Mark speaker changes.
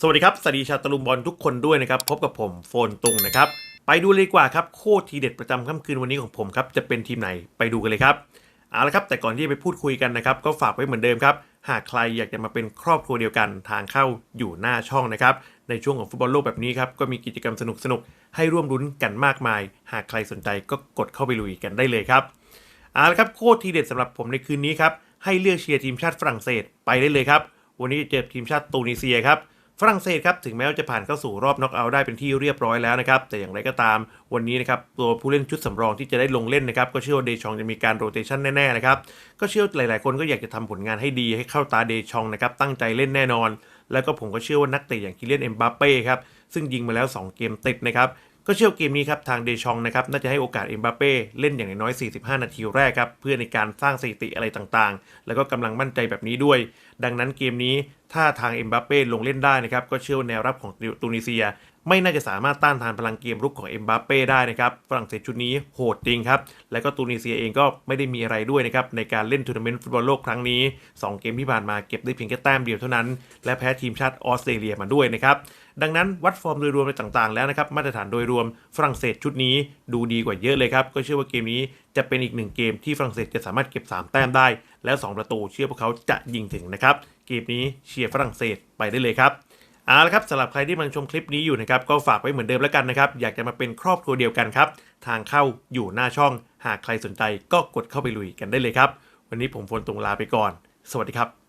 Speaker 1: สวัสดีครับ สวัสดีชาวตะลุมบอลทุกคนด้วยนะครับ พบกับผมโฟนตุงนะครับ ไปดูเลยดีกว่าครับ โคตรทีเด็ดประจำค่ำคืนวันนี้ของผมครับ จะเป็นทีมไหนไปดูกันเลยครับ เอาละครับ แต่ก่อนที่จะไปพูดคุยกันนะครับ ก็ฝากไว้เหมือนเดิมครับ หากใครอยากจะมาเป็นครอบครัวเดียวกันทางเข้าอยู่หน้าช่องนะครับ ในช่วงของฟุตบอลโลกแบบนี้ครับ ก็มีกิจกรรมสนุกๆ ให้ร่วมรุ้นกันมากมาย หากใครสนใจก็กดเข้าไปลุยกันได้เลยครับ เอาละครับ โคตรทีเด็ดสำหรับผมในคืนนี้ครับ ให้เลือกเชียร์ทีมชาติฝรั่งเศสไปได้เลยครับ วันนี้จะเจอทีมชาติตูนิเซียครับ ฝรั่งเศสครับถึงแม้ว่าจะผ่านเข้าสู่รอบน็อกเอาท์ได้เป็นที่เรียบร้อยแล้วนะครับ แต่อย่างไรก็ตามวันนี้นะครับตัวผู้เล่นชุดสำรองที่จะได้ลงเล่นนะครับ ก็เชื่อว่าเดชองจะมีการโรเตชันแน่ๆนะครับ ก็เชื่อหลายๆคนก็อยากจะทำผลงานให้ดีให้เข้าตาเดชองนะครับตั้งใจเล่นแน่นอน แล้วก็ผมก็เชื่อว่านักเตะอย่างคิเลนเอ็มบัปเป้ครับซึ่งยิงมาแล้ว 2 เกมติดนะครับ ก็เชื่อเกมนี้ครับทางเดชองนะครับน่าจะให้โอกาสเอ็มบัปเป้เล่นอย่างน้อย 45 นาทีแรกครับเพื่อในการสร้างสถิติอะไรต่างๆ แล้วก็กำลังมั่นใจแบบนี้ด้วย ดังนั้นเกมนี้ถ้าทางเอ็มบัปเป้ลงเล่นได้นะครับก็เชื่อแนวรับของตูนิเซีย ไม่น่าจะสามารถต้านทานพลังเกมรุกของเอ็มบัปเป้ได้นะครับ ฝรั่งเศสชุดนี้โหดจริงครับ แล้วก็ตูนิเซียเองก็ไม่ได้มีอะไรด้วยนะครับ ในการเล่นทัวร์นาเมนต์ฟุตบอลโลกครั้งนี้ 2 เกมที่ผ่านมาเก็บได้เพียงแค่แต้มเดียวเท่านั้น และแพ้ทีมชาติออสเตรเลียมาด้วยนะครับดังนั้นวัดฟอร์มโดยรวมในต่างๆ แล้วนะครับมาตรฐานโดยรวมฝรั่งเศสชุดนี้ดูดีกว่าเยอะเลยครับ ก็เชื่อว่าเกมนี้จะเป็นอีกหนึ่งเกมที่ฝรั่งเศสจะสามารถเก็บ 3 แต้มได้ แล้ว 2 ประตูเชื่อพวกเขาจะยิงถึงนะครับ เกมนี้เชียร์ฝรั่งเศสไปได้เลยครับ เอาละครับสำหรับใครที่กำลังชมคลิปนี้อยู่นะครับก็ฝากไว้เหมือนเดิมแล้วกันนะครับ อยากจะมาเป็นครอบครัวเดียวกันครับ ทางเข้าอยู่หน้าช่อง หากใครสนใจก็กดเข้าไปลุยกันได้เลยครับ วันนี้ผมฟนตรงลาไปก่อน สวัสดีครับ